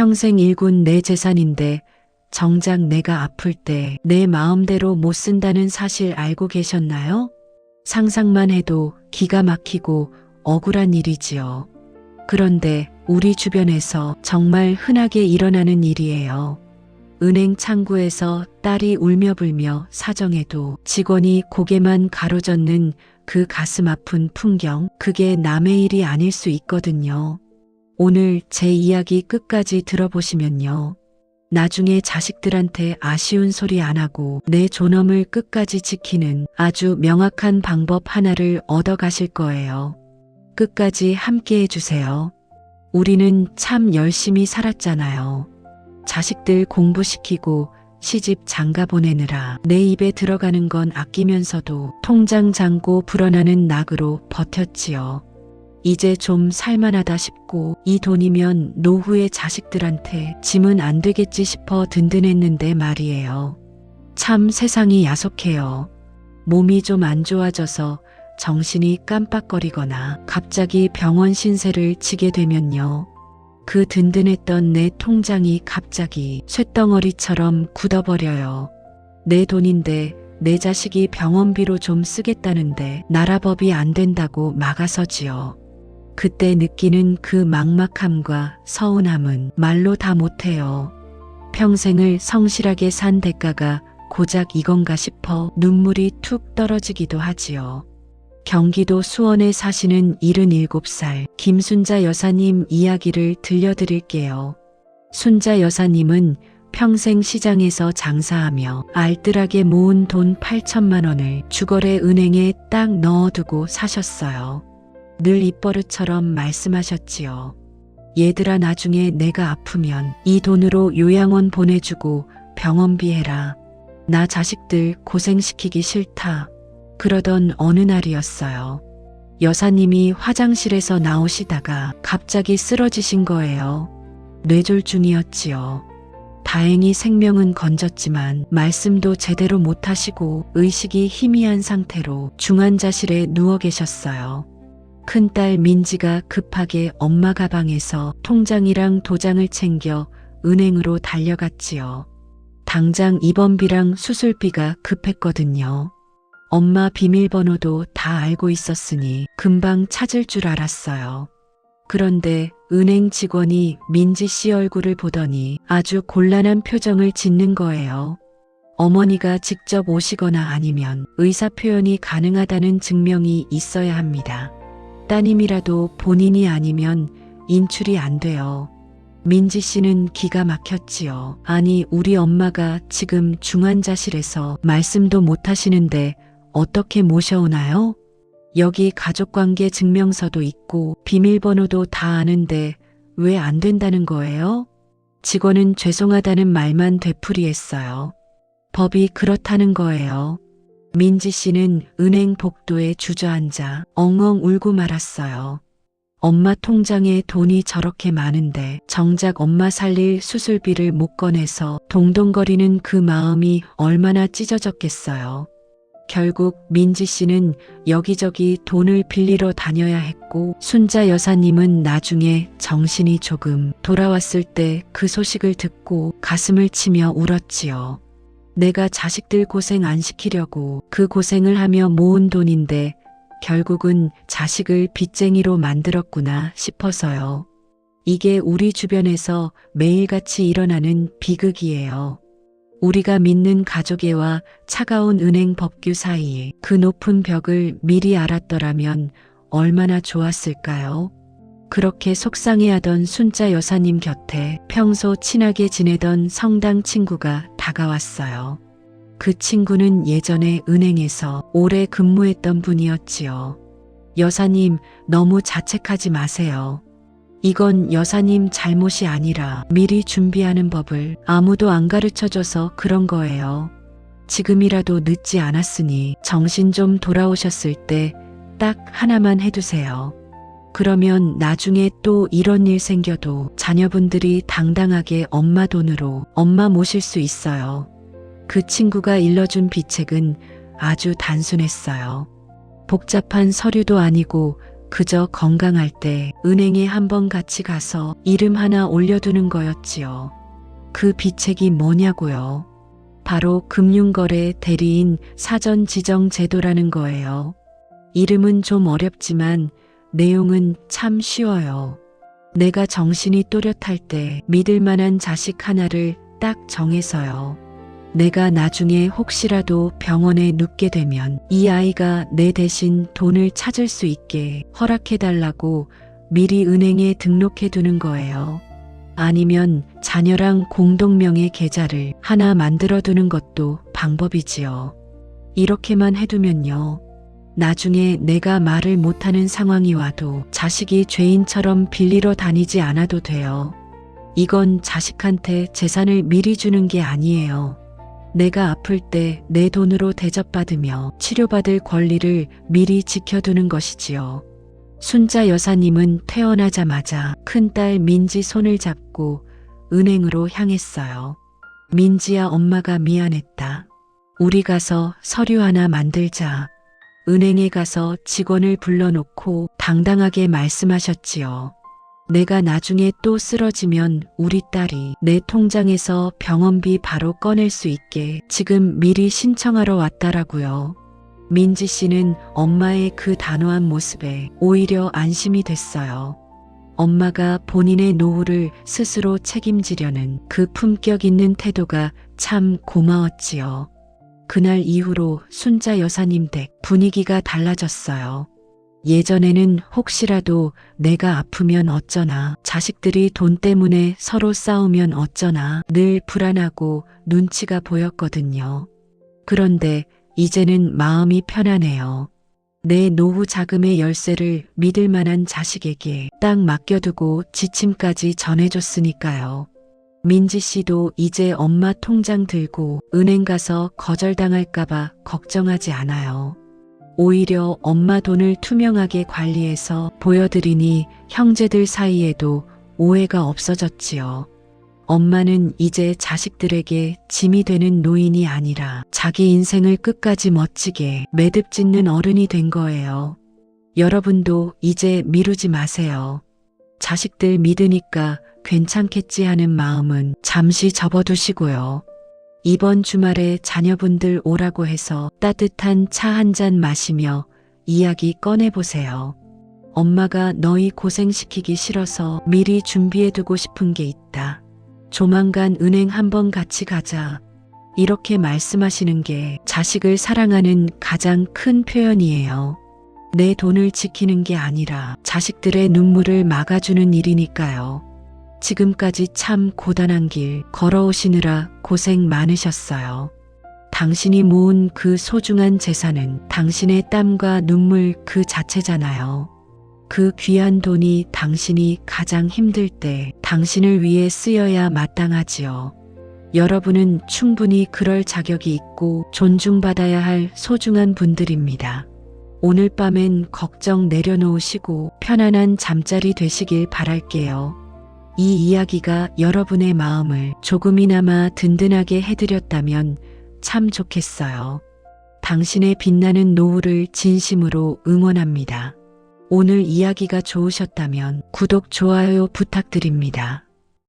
평생 일군 내 재산인데 정작 내가 아플 때 내 마음대로 못 쓴다는 사실 알고 계셨나요? 상상만 해도 기가 막히고 억울한 일이지요. 그런데 우리 주변에서 정말 흔하게 일어나는 일이에요. 은행 창구에서 딸이 울며 불며 사정해도 직원이 고개만 가로젓는 그 가슴 아픈 풍경, 그게 남의 일이 아닐 수 있거든요. 오늘 제 이야기 끝까지 들어보시면요. 나중에 자식들한테 아쉬운 소리 안 하고 내 존엄을 끝까지 지키는 아주 명확한 방법 하나를 얻어 가실 거예요. 끝까지 함께 해주세요. 우리는 참 열심히 살았잖아요. 자식들 공부시키고 시집 장가 보내느라 내 입에 들어가는 건 아끼면서도 통장 잠고 불어나는 낙으로 버텼지요. 이제 좀 살만하다 싶고 이 돈이면 노후에 자식들한테 짐은 안 되겠지 싶어 든든했는데 말이에요. 참 세상이 야속해요. 몸이 좀 안 좋아져서 정신이 깜빡거리거나 갑자기 병원 신세를 지게 되면요. 그 든든했던 내 통장이 갑자기 쇳덩어리처럼 굳어버려요. 내 돈인데 내 자식이 병원비로 좀 쓰겠다는데 나라법이 안 된다고 막아서지요. 그때 느끼는 그 막막함과 서운함은 말로 다 못해요. 평생을 성실하게 산 대가가 고작 이건가 싶어 눈물이 툭 떨어지기도 하지요. 경기도 수원에 사시는 77살 김순자 여사님 이야기를 들려드릴게요. 순자 여사님은 평생 시장에서 장사하며 알뜰하게 모은 돈 8천만 원을 주거래 은행에 딱 넣어두고 사셨어요. 늘 입버릇처럼 말씀하셨지요. 얘들아 나중에 내가 아프면 이 돈으로 요양원 보내주고 병원비 해라. 나 자식들 고생시키기 싫다. 그러던 어느 날이었어요. 여사님이 화장실에서 나오시다가 갑자기 쓰러지신 거예요. 뇌졸중이었지요. 다행히 생명은 건졌지만 말씀도 제대로 못하시고 의식이 희미한 상태로 중환자실에 누워 계셨어요. 큰딸 민지가 급하게 엄마 가방에서 통장이랑 도장을 챙겨 은행으로 달려갔지요. 당장 입원비랑 수술비가 급했거든요. 엄마 비밀번호도 다 알고 있었으니 금방 찾을 줄 알았어요. 그런데 은행 직원이 민지 씨 얼굴을 보더니 아주 곤란한 표정을 짓는 거예요. 어머니가 직접 오시거나 아니면 의사 표현이 가능하다는 증명이 있어야 합니다. 따님이라도 본인이 아니면 인출이 안 돼요. 민지 씨는 기가 막혔지요. 아니, 우리 엄마가 지금 중환자실에서 말씀도 못 하시는데 어떻게 모셔오나요? 여기 가족관계 증명서도 있고 비밀번호도 다 아는데 왜 안 된다는 거예요? 직원은 죄송하다는 말만 되풀이했어요. 법이 그렇다는 거예요. 민지 씨는 은행 복도에 주저앉아 엉엉 울고 말았어요. 엄마 통장에 돈이 저렇게 많은데 정작 엄마 살릴 수술비를 못 꺼내서 동동거리는 그 마음이 얼마나 찢어졌겠어요. 결국 민지 씨는 여기저기 돈을 빌리러 다녀야 했고 순자 여사님은 나중에 정신이 조금 돌아왔을 때 그 소식을 듣고 가슴을 치며 울었지요. 내가 자식들 고생 안 시키려고 그 고생을 하며 모은 돈인데 결국은 자식을 빚쟁이로 만들었구나 싶어서요. 이게 우리 주변에서 매일같이 일어나는 비극이에요. 우리가 믿는 가족애와 차가운 은행 법규 사이에 그 높은 벽을 미리 알았더라면 얼마나 좋았을까요? 그렇게 속상해하던 순자 여사님 곁에 평소 친하게 지내던 성당 친구가 다가왔어요. 그 친구는 예전에 은행에서 오래 근무했던 분이었지요. 여사님, 너무 자책하지 마세요. 이건 여사님 잘못이 아니라 미리 준비하는 법을 아무도 안 가르쳐 줘서 그런 거예요. 지금이라도 늦지 않았으니 정신 좀 돌아오셨을 때 딱 하나만 해두세요. 그러면 나중에 또 이런 일 생겨도 자녀분들이 당당하게 엄마 돈으로 엄마 모실 수 있어요. 그 친구가 일러준 비책은 아주 단순했어요. 복잡한 서류도 아니고 그저 건강할 때 은행에 한번 같이 가서 이름 하나 올려두는 거였지요. 그 비책이 뭐냐고요. 바로 금융거래 대리인 사전 지정 제도라는 거예요. 이름은 좀 어렵지만 내용은 참 쉬워요. 내가 정신이 또렷할 때 믿을 만한 자식 하나를 딱 정해서요. 내가 나중에 혹시라도 병원에 눕게 되면 이 아이가 내 대신 돈을 찾을 수 있게 허락해달라고 미리 은행에 등록해 두는 거예요. 아니면 자녀랑 공동명의 계좌를 하나 만들어 두는 것도 방법이지요. 이렇게만 해두면요. 나중에 내가 말을 못하는 상황이 와도 자식이 죄인처럼 빌리러 다니지 않아도 돼요. 이건 자식한테 재산을 미리 주는 게 아니에요. 내가 아플 때 내 돈으로 대접받으며 치료받을 권리를 미리 지켜두는 것이지요. 순자 여사님은 태어나자마자 큰딸 민지 손을 잡고 은행으로 향했어요. 민지야 엄마가 미안했다. 우리 가서 서류 하나 만들자. 은행에 가서 직원을 불러놓고 당당하게 말씀하셨지요. 내가 나중에 또 쓰러지면 우리 딸이 내 통장에서 병원비 바로 꺼낼 수 있게 지금 미리 신청하러 왔다라고요. 민지 씨는 엄마의 그 단호한 모습에 오히려 안심이 됐어요. 엄마가 본인의 노후를 스스로 책임지려는 그 품격 있는 태도가 참 고마웠지요. 그날 이후로 순자 여사님 댁 분위기가 달라졌어요. 예전에는 혹시라도 내가 아프면 어쩌나, 자식들이 돈 때문에 서로 싸우면 어쩌나 늘 불안하고 눈치가 보였거든요. 그런데 이제는 마음이 편하네요. 내 노후 자금의 열쇠를 믿을 만한 자식에게 딱 맡겨두고 지침까지 전해줬으니까요. 민지 씨도 이제 엄마 통장 들고 은행 가서 거절당할까봐 걱정하지 않아요. 오히려 엄마 돈을 투명하게 관리해서 보여드리니 형제들 사이에도 오해가 없어졌지요. 엄마는 이제 자식들에게 짐이 되는 노인이 아니라 자기 인생을 끝까지 멋지게 매듭 짓는 어른이 된 거예요. 여러분도 이제 미루지 마세요. 자식들 믿으니까 괜찮겠지 하는 마음은 잠시 접어두시고요. 이번 주말에 자녀분들 오라고 해서 따뜻한 차 한 잔 마시며 이야기 꺼내보세요. 엄마가 너희 고생시키기 싫어서 미리 준비해두고 싶은 게 있다. 조만간 은행 한번 같이 가자. 이렇게 말씀하시는 게 자식을 사랑하는 가장 큰 표현이에요. 내 돈을 지키는 게 아니라 자식들의 눈물을 막아주는 일이니까요. 지금까지 참 고단한 길 걸어오시느라 고생 많으셨어요. 당신이 모은 그 소중한 재산은 당신의 땀과 눈물 그 자체잖아요. 그 귀한 돈이 당신이 가장 힘들 때 당신을 위해 쓰여야 마땅하지요. 여러분은 충분히 그럴 자격이 있고 존중받아야 할 소중한 분들입니다. 오늘 밤엔 걱정 내려놓으시고 편안한 잠자리 되시길 바랄게요. 이 이야기가 여러분의 마음을 조금이나마 든든하게 해드렸다면 참 좋겠어요. 당신의 빛나는 노후를 진심으로 응원합니다. 오늘 이야기가 좋으셨다면 구독, 좋아요 부탁드립니다.